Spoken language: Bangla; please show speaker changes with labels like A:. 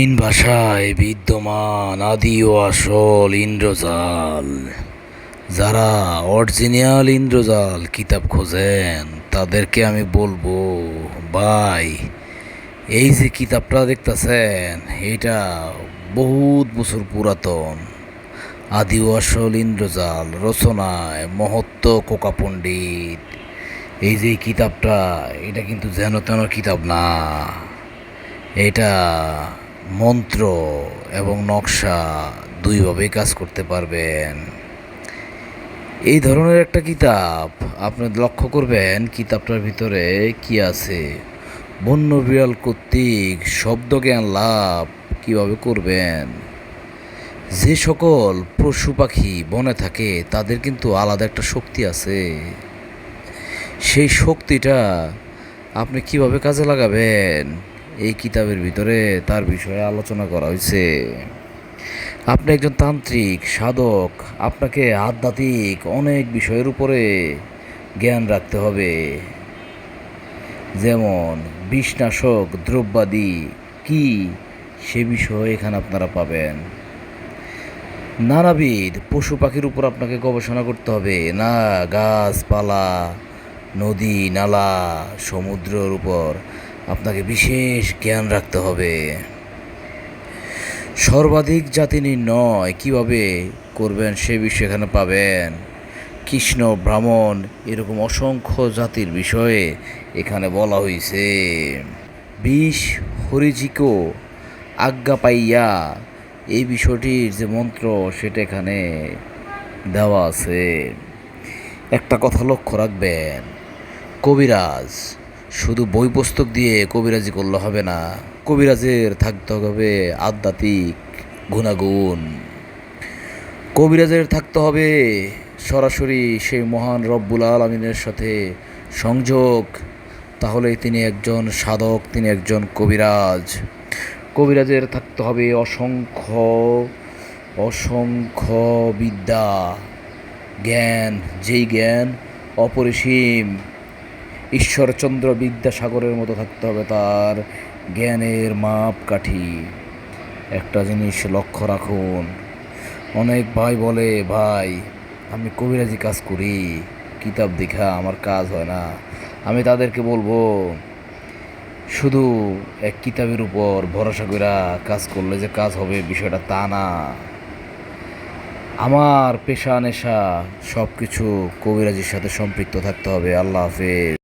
A: চীন ভাষায় বিদ্যমান আদি ও আসল ইন্দ্রজাল। যারা অরিজিনাল ইন্দ্রজাল কিতাব খোঁজেন, তাদেরকে আমি বলব, ভাই, এই যে কিতাবটা দেখতেছেন, এটা বহুত বছর পুরাতন। আদি ও আসল ইন্দ্রজাল, রচনায় মহত্ব কোকা পণ্ডিত। এই যে কিতাবটা, এটা কিন্তু যেন তেন কিতাব না। এটা মন্ত্র এবং নকশা দুইভাবেই কাজ করতে পারবেন। এই ধরনের একটা কিতাব, আপনি লক্ষ্য করবেন কিতাবটার ভিতরে কি আছে? বন্য বিড়াল কর্তৃক শব্দ জ্ঞান লাভ কীভাবে করবেন? যে সকল পশু পাখি বনে থাকে, তাদের কিন্তু আলাদা একটা শক্তি আছে। সেই শক্তিটা আপনি কীভাবে কাজে লাগাবেন? এই কিতাবের ভিতরে তার বিষয়ে আলোচনা করা হয়েছে। আপনি একজন তান্ত্রিক, সাধক, আপনাকে আধ্যাত্মিক অনেক বিষয়ের উপরে জ্ঞান রাখতে হবে। যেমন বিষনাশক দ্রব্যাদি, কি? সে বিষয়ে এখানে আপনারা পাবেন। নানাবিধ পশু পাখির উপর আপনাকে গবেষণা করতে হবে। না, গাছপালা, নদী, নালা, সমুদ্রের উপর। আপনাকে বিশেষ জ্ঞান রাখতে হবে। সর্বাধিক জাতি নির্ণয় কীভাবে করবেন সে বিষয়ে এখানে পাবেন। কৃষ্ণ, ব্রাহ্মণ এরকম অসংখ্য জাতির বিষয়ে এখানে বলা হয়েছে বিষ, হরিজিকো, আজ্ঞা পাইয়া এই বিষয়টির যে মন্ত্র সেটা এখানে দেওয়া আছে। একটা কথা লক্ষ্য রাখবেন। কবিরাজ শুধু বই পুস্তক দিয়ে কবিরাজি করলে হবে না। কবিরাজের থাকতে হবে আধ্যাত্মিক গুণাগুণ। কবিরাজের থাকতে হবে সরাসরি সেই মহান রব্বুল আলমিনের সাথে সংযোগ। তাহলে তিনি একজন সাধক, তিনি একজন কবিরাজ। কবিরাজের থাকতে হবে অসংখ্য অসংখ্য বিদ্যা, জ্ঞান। যেই জ্ঞান অপরিসীম ঈশ্বরচন্দ্র বিদ্যাসাগরের মতো থাকতে হবে তার জ্ঞানের মাপকাঠি। একটা জিনিস লক্ষ্য রাখুন। অনেক ভাই বলে, ভাই, আমি কবিরাজি কাজ করি, কিতাব দেখা আমার কাজ হয় না। আমি তাদেরকে বলব, শুধু এক কিতাবের উপর ভরসা করে কাজ করলে যে কাজ হবে বিষয়টা তা না। আমার পেশা, নেশা সব কিছু কবিরাজির সাথে সম্পৃক্ত থাকতে হবে। আল্লাহ হাফেজ।